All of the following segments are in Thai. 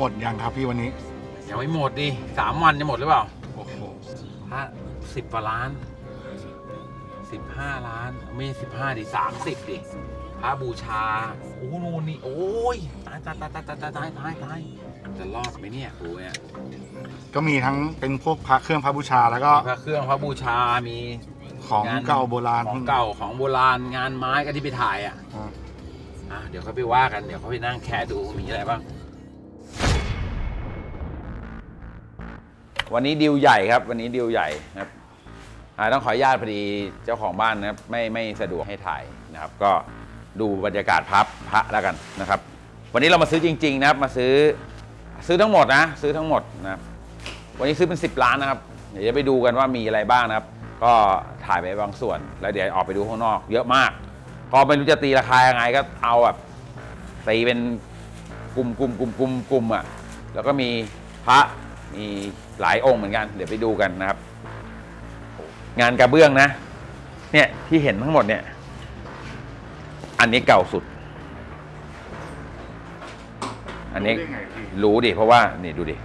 หมดยังครับพี่วันนี้ ยังไม่หมดดิสามวันจะหมดหรือเปล่าโอ้โหพระสิบกว่าล้านสิบห้าล้าน ไม่สิบห้าดิสามสิบดิพระบูชา โอ้โหนู่นนี่ โอ้ย ตายตายตายตายตายตายตายตายตายจะรอดไหมเนี่ยกูเนี่ยก็มีทั้งเป็นพวกพระเครื่องพระบูชาแล้วก็พระเครื่องพระบูชามีของงานเก่าโบราณของเก่าของโบราณงานไม้ก็ที่ไปถ่ายอะอ่าอะเดี๋ยวเขาไปว่ากัน เดี๋ยวเขาไปนั่งแคะดูมีอะไรบ้าง วันนี้ดิวใหญ่ครับ วันนี้ดิวใหญ่นะครับต้องขออนุญาตพอดีเจ้าของบ้านนะครับไม่ไม่สะดวกให้ถ่ายนะครับ ก็ดูบรรยากาศพับพระแล้วกันนะครับ วันนี้เรามาซื้อจริง ๆ นะครับ มาซื้อซื้อทั้งหมดนะ ซื้อทั้งหมดนะวันนี้ซื้อเป็น 10 ล้านนะครับ เดี๋ยวจะไปดูกันว่ามีอะไรบ้างนะครับ ก็ถ่ายไปบางส่วน แล้วเดี๋ยวออกไปดูข้างนอก เยอะมาก ก็ไม่รู้จะตีราคายังไงก็เอาแบบตีเป็นกลุ่มกลุ่มกลุ่มกลุ่มกลุ่มอะแล้วก็มีพระ มีหลายองค์เหมือนกัน เดี๋ยวไปดูกันนะครับ งานกระเบื้องนะ เนี่ยที่เห็นทั้งหมดเนี่ย อันนี้เก่าสุด อันนี้รู้ได้ไงพี่รู้ดิเพราะว่านี่ดูดิ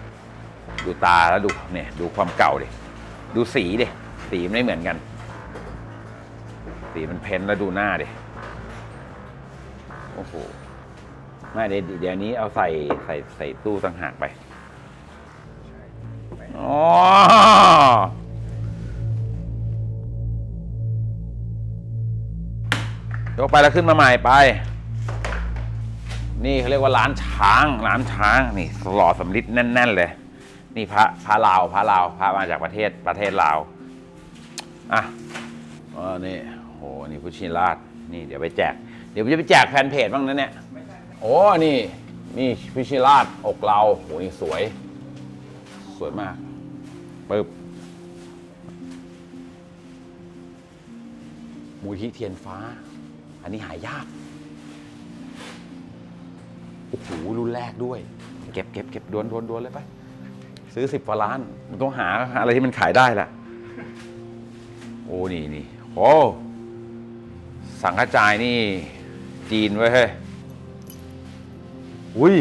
ดูตาแล้วดูเนี่ยดูความเก่าดิ ดูสีดิสีมันไม่เหมือนกัน สีมันเพ้นแล้วดูหน้าดิโอ้โหไม่เดี๋ยวเดี๋ยวนี้เอาใส่ใส่ใส่ตู้ต่างหากไป อ๋อยกไปแล้วขึ้นมาใหม่ไป นี่เขาเรียกว่าร้านช้างร้านช้างนี่หล่อสำลิดแน่น ๆ เลย นี่พระพระลาวพระลาวพระมาจากประเทศประเทศลาวอะเออนี่โหนี่พุชินราชนี่เดี๋ยวไปแจก เดี๋ยวจะไปแจกแฟนเพจบ้างนะเนี่ยโอ้นี่นี่พุชินราชอกเราโหนี่สวย สวยมาก ปึ๊บมูลที่เทียนฟ้า อันนี้หายาก โอ้โห รุ่นแรกด้วย เก็บเก็บเก็บดวนดวนดวนเลยไป ซื้อสิบกว่าล้าน มันต้องหาอะไรที่มันขายได้แหละโอ้ นี่นี่โอ้สังกระจายนี่ จีนไว้เฮ้ย อุ้ย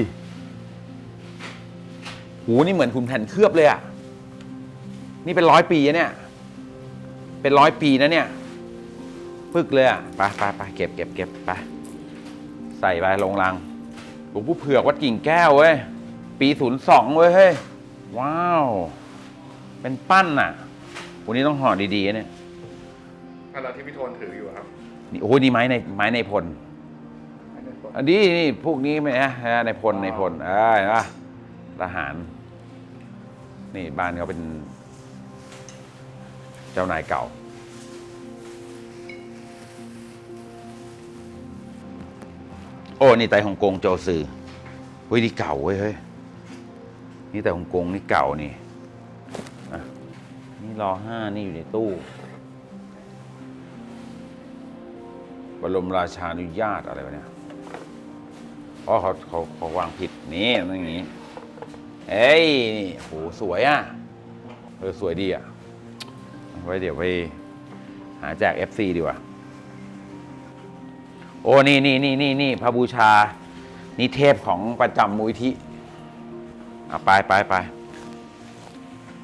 หูนี่เหมือนคุณแผ่นเคลือบเลยอะ นี่เป็นร้อยปีอะเนี่ย เป็นร้อยปีนะเนี่ย ปึกเลยอะไปไปไปเก็บเก็บเก็บไป ใส่ไปลงรัง หลวงปู่เผือกวัดกิ่งแก้วเว้ย ปีศูนย์สองเว้ยเฮ้ย ว้าว เป็นปั้นน่ะ วันนี้ต้องห่อดีๆนะเนี่ยอะไรที่พี่โทนถืออยู่ครับนี่โอ้โหนี่ไม้ในไม้ในพล อันนี้นี่พวกนี้ไหมฮะในพลในพลเอ้ยนะทหาร นี่บ้านเขาเป็น เจ้านายเก่า โอ้นี่ไต่ฮ่องกงโจซือเฮ้ยนี่เก่าเว้ยเฮ้ยนี่แต่ฮ่องกงนี่เก่านี่นี่รอห้านี่อยู่ในตู้บรมราชานุญาตอะไรวะเนี่ยอ๋อเขาเขาเขาวางผิดนี่นั่นอย่างนี้ เอ้ยนี่โหสวยอะ เออ สวยดีอะ ไว้เดี๋ยวไปหาแจก FC ดีกว่า โอ้ นี่นี่นี่นี่นี่พระบูชา นี่เทพของประจำมูลทิเอาไปไปไป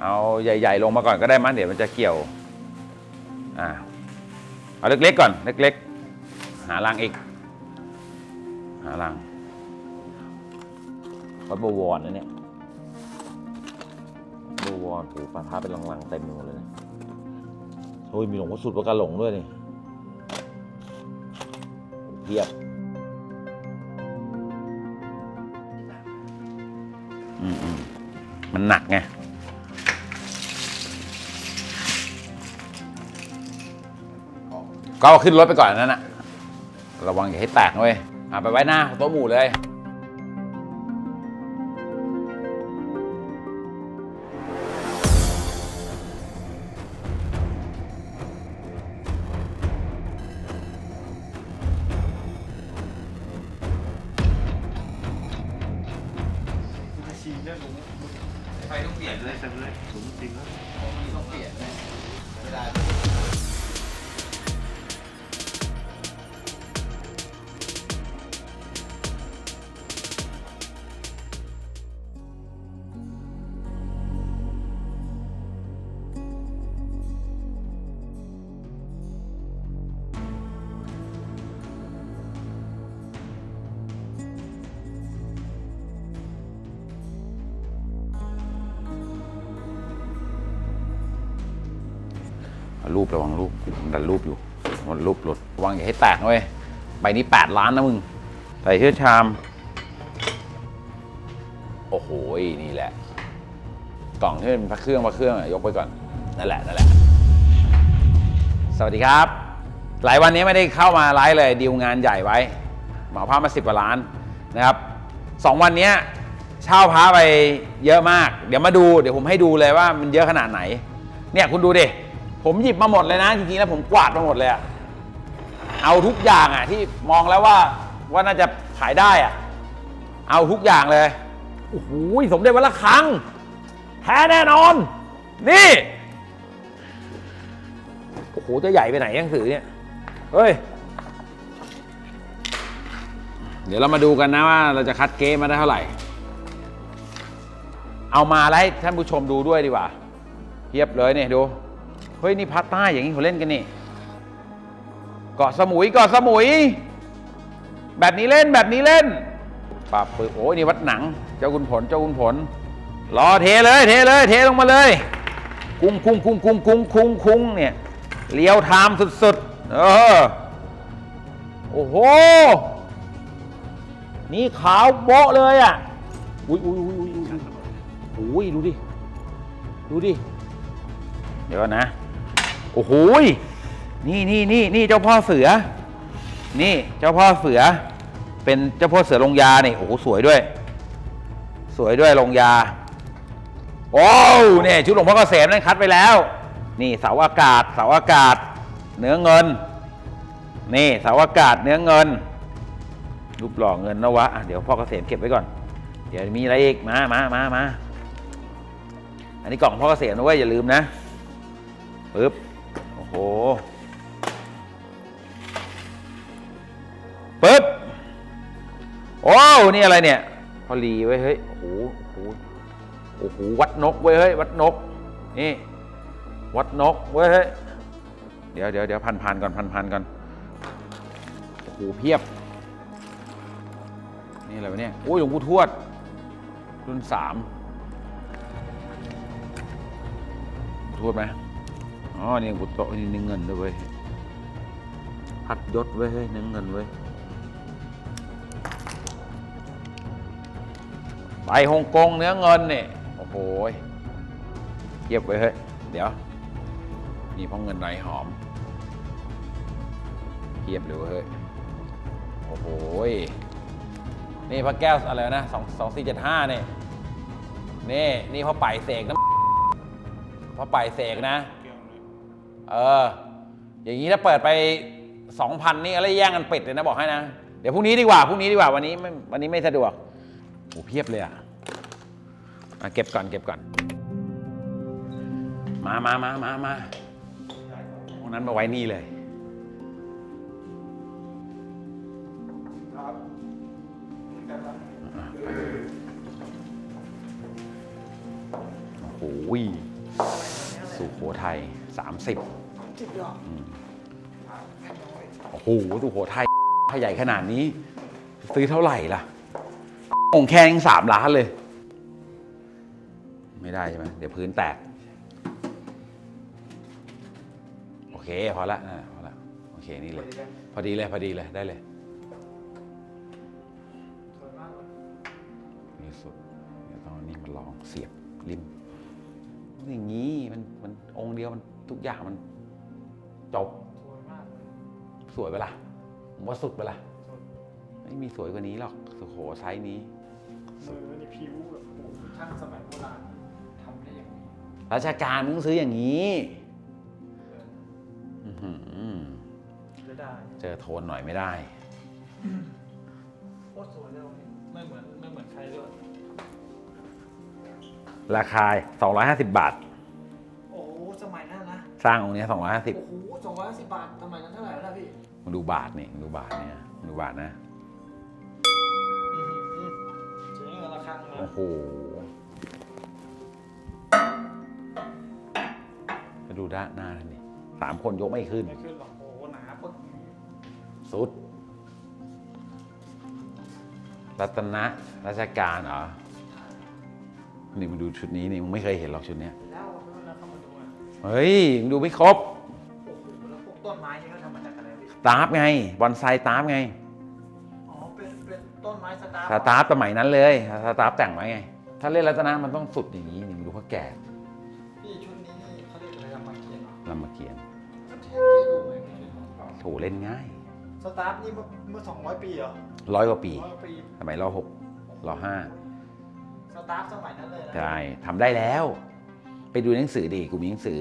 เอาใหญ่ ๆ ลงมาก่อนก็ได้มั้งเดี๋ยวมันจะเกี่ยว อ่า เอาเล็กๆก่อน เล็กๆ หารังอีก หารังวัดบวรนะเนี่ยบวรถูปลาท้าเป็นลังๆเต็มหมดเลยนะ โอ้ยมีหลวงพ่อสุดประกาหลงด้วยนี่เพียบอืมอืมมันหนักไงก็ขึ้นรถไปก่อนอันนั้นนะระวังอย่าให้แตกเว้ยอะไปไว้หน้าโต๊ะหมู่เลย รูประวังรูปดันรูปอยู่มันรูปหลุดระวังอย่าให้แตกนะเว้ยใบนี้ 8 ล้านนะมึง ใส่เชือกชาม โอ้โห นี่แหละ กล่องที่เป็นพระเครื่องพระเครื่องยกไปก่อน นั่นแหละ นั่นแหละ สวัสดีครับ หลายวันนี้ไม่ได้เข้ามาไลฟ์เลยดีลงานใหญ่ไว้เหมาพระมาสิบกว่าล้านนะครับสองวันนี้เช่าพระไปเยอะมาก เดี๋ยวมาดู เดี๋ยวผมให้ดูเลยว่ามันเยอะขนาดไหน เนี่ยคุณดูดิ ผมหยิบมาหมดเลยนะจริงๆแล้วผมกวาดมาหมดเลยอะเอาทุกอย่างอะที่มองแล้วว่าว่าน่าจะขายได้อะเอาทุกอย่างเลยโอ้โหสมเด็จวัดระฆังแท้แน่นอน นี่โอ้โหจะใหญ่ไปไหนหนังสือเนี่ยเฮ้ยเดี๋ยวเรามาดูกันนะว่าเราจะคัดเกมมาได้เท่าไหร่ เอามาแล้วให้ท่านผู้ชมดูด้วยดีกว่าเทียบเลยเนี่ยดู เฮ้ยนี่พัดใต้อย่างนี้เขาเล่นกันนี่เกาะสมุยเกาะสมุย แบบนี้เล่นแบบนี้เล่นปับปืนโอ้ยนี่วัดหนัง เจ้าคุณผลเจ้าคุณผล รอเทเลยเทเลย เทลงมาเลย กุ้งกุ้งกุ้งกุ้งกุ้งกุ้งกุ้งเนี่ยเลี้ยวไทม์สุดๆเออโอ้โห นี่ขาวโบ๊ะเลยอะอุ้ยอุ้ยอุ้ยอุ้ยอุ้ยอุ้ยดูดิ ดูดิ เดี๋ยวนะ โอ้โหนี่นี่นี่นี่เจ้าพ่อเสือ นี่เจ้าพ่อเสือ เป็นเจ้าพ่อเสือลงยานี่โอ้โหสวยด้วย สวยด้วยลงยาโอ้เนี่ยชุดหลวงพ่อเกษมนั่นคัดไปแล้ว นี่เสาอากาศเสาอากาศ เนื้อเงิน นี่เสาอากาศเนื้อเงินรูปหล่อเงินนะวะะเดี๋ยวพ่อเกษมเก็บไว้ก่อน เดี๋ยวมีอะไรอีกมามามามาอันนี้กล่องพ่อเกษมนะเว้ยอย่าลืมนะปึ๊บ โอ้โหปึ๊บโอ้วนี่อะไรเนี่ยพอลีไว้เฮ้ยโอ้โหโอ้โหโอ้โหวัดนกเว้ยเฮ้ยวัดนกนี่วัดนกเว้ยเฮ้ยเดี๋ยวเดี๋ยวเดี๋ยวพันพันก่อนพันพันก่อนโอ้โหเพียบ นี่อะไรวะเนี่ยโอ้ยหลวงปู่ทวด รุ่นสามทวดไหม อ๋อนี่หลวงปู่โตนี่เนื้อเงินด้วยเว้ยพัดยศเว้ยเนื้อเงินเว้ยไปฮ่องกงเนื้อเงินเนี่ยโอ้โหเทียบไว้เฮ้ยเดี๋ยว นี่เพราะเงินไหนหอมเทียบเลยเฮ้ยโอ้โหยนี่พระแก้วอะไรนะสองสองสี่เจ็ดห้าเนี่ยนี่นี่พระไปเสกนะพระไปเสกนะ เออ อย่างนี้ถ้าเปิดไปสองพันนี่อะไรแย่งกันปิดเลยนะบอกให้นะ เดี๋ยวพรุ่งนี้ดีกว่าพรุ่งนี้ดีกว่าวันนี้ไม่วันนี้ไม่สะดวกโอ้เพียบเลยอะอะเก็บก่อนเก็บก่อน มามามามามาพวกนั้นมาไว้นี่เลย โอ้โหสุโขทัย สามสิบโอ้โหสุโขทัยถ้าใหญ่ขนาดนี้ ซื้อเท่าไหร่ล่ะองแค่ยังสามล้านเลย ไม่ได้ใช่ไหมเดี๋ยวพื้นแตก โอเค พอละพอละโอเค นี่เลย พอดีเลย พอดีเลย ได้เลยนี่สุดเดี๋ยวต้องนี่มาลองเสียบริมอย่างนี้มันมันองเดียวมันทุกอย่างมัน จบสวยไปละผมว่าสุดไปละไม่มีสวยกว่านี้หรอกสุโขไซส์นี้ มือนี่ผิวแบบโอ้โหช่างสมัยโบราณทำได้อย่างนี้ราชการมึงซื้ออย่างนี้อื้อหือจะได้เจอโทนหน่อยไม่ได้ โคตรสวยเลยวันนี้ไม่เหมือนไม่เหมือนใครด้วยราคา 250 บาท สร้างองค์นี้โอ้โหสองร้อยสิบบาทสมัยนั้นเท่าไหร่แล้วนะพี่250มึงดูบาทนี่มึงดูบาทเนี่ยมึงดูบาทนะอื้อหือเจ๊งเงินละครั้งนะโอ้โหมาดูด้านหน้าท่านนี่สามคนยกไม่ขึ้น ไม่ขึ้นหรอกโอ้โหหนาปึ๊กสุด รัตนะราชการเหรอ นี่มึงดูชุดนี้นี่มึงไม่เคยเห็นหรอกชุดเนี้ยแล้ว เพื่อนๆเข้ามาดูอะเฮ้ยมึงดูไม่ครบไม้นี่เขาทำมาจากอะไรพี่ตาร์ฟไงบอนไซตาร์ฟไงอ๋อเป็นเป็นต้นไม้สตาร์สตาร์ฟสมัยนั้นเลยสตาร์ฟแต่งไว้ไง ถ้าเล่นรัตนะมันต้องสุดอย่างนี้นี่มึงดูเขาแก่พี่ชุดนี้นี่เขาเรียกอะไรลำมาเกียนเหรอลำมาเขียนเทียบเทียบดูไหมพี่ถูเล่นง่ายสตาร์ฟนี่เมื่อเมื่อสองร้อยปีเหรอร้อยกว่าปี ร้อยปีสมัยรอหกรอห้าสตาร์ฟสมัยนั้นเลยนะ ใช่ทำได้แล้ว ไปดูหนังสือดิกูมีหนังสือ